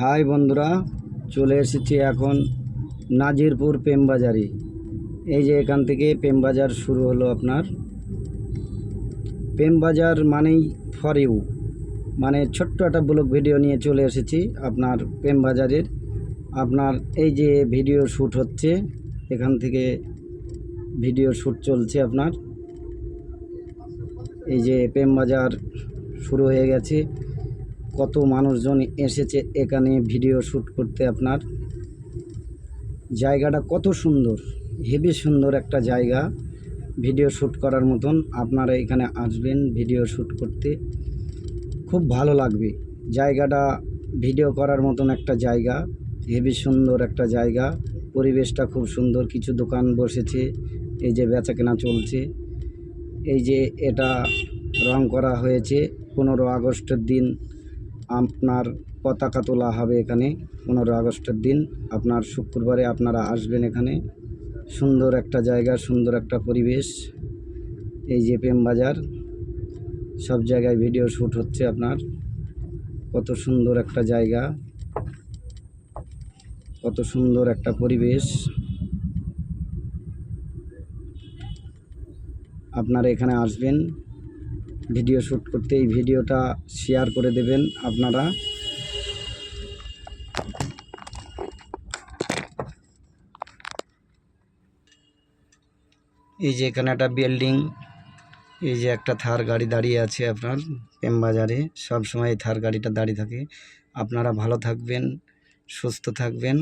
High বন্ধুরা, চলে এসেছি এখন নাজিরপুর প্রেমবাজারে। এই যে এখান থেকে প্রেমবাজার শুরু হলো আপনার। প্রেমবাজার মানেই ফর ইউ মানে ছোট্ট একটা ব্লগ ভিডিও নিয়ে চলে এসেছি আপনার প্রেমবাজারের। আপনার এই যে ভিডিও শ্যুট হচ্ছে, এখান থেকে ভিডিও শ্যুট চলছে আপনার। এই যে প্রেমবাজার শুরু হয়ে গেছে। কত মানুষজন এসেছে এখানে ভিডিও শ্যুট করতে আপনার। জায়গাটা কত সুন্দর, হেবি সুন্দর একটা জায়গা। ভিডিও শ্যুট করার মতন আপনারা এখানে আসবেন ভিডিও শ্যুট করতে। খুব ভালো লাগবে। জায়গাটা ভিডিও করার মতন একটা জায়গা, হেবি সুন্দর একটা জায়গা। পরিবেশটা খুব সুন্দর, কিছু দোকান বসেছে, এই যে বেচা কেনা চলছে। এই যে এটা রং করা হয়েছে, পনেরো আগস্টের দিন আপনার পতাকা তোলা হবে এখানে পনেরো আগস্টের দিন। আপনার শুক্রবারে আপনারা আসবেন এখানে। সুন্দর একটা জায়গা, সুন্দর একটা পরিবেশ। এই যে প্রেমবাজার সব জায়গায় ভিডিও শ্যুট হচ্ছে আপনার। কত সুন্দর একটা জায়গা, কত সুন্দর একটা পরিবেশ। আপনারা এখানে আসবেন ভিডিও শ্যুট করতে এই ভিডিওটা শেয়ার করে দেবেন আপনারা। এই যে এখানে একটা বিল্ডিং, এই যে একটা থার গাড়ি দাঁড়িয়ে আছে আপনার প্রেমবাজারে সব সময় এই থার গাড়িটা দাঁড়িয়ে থাকে। আপনারা ভালো থাকবেন, সুস্থ থাকবেন।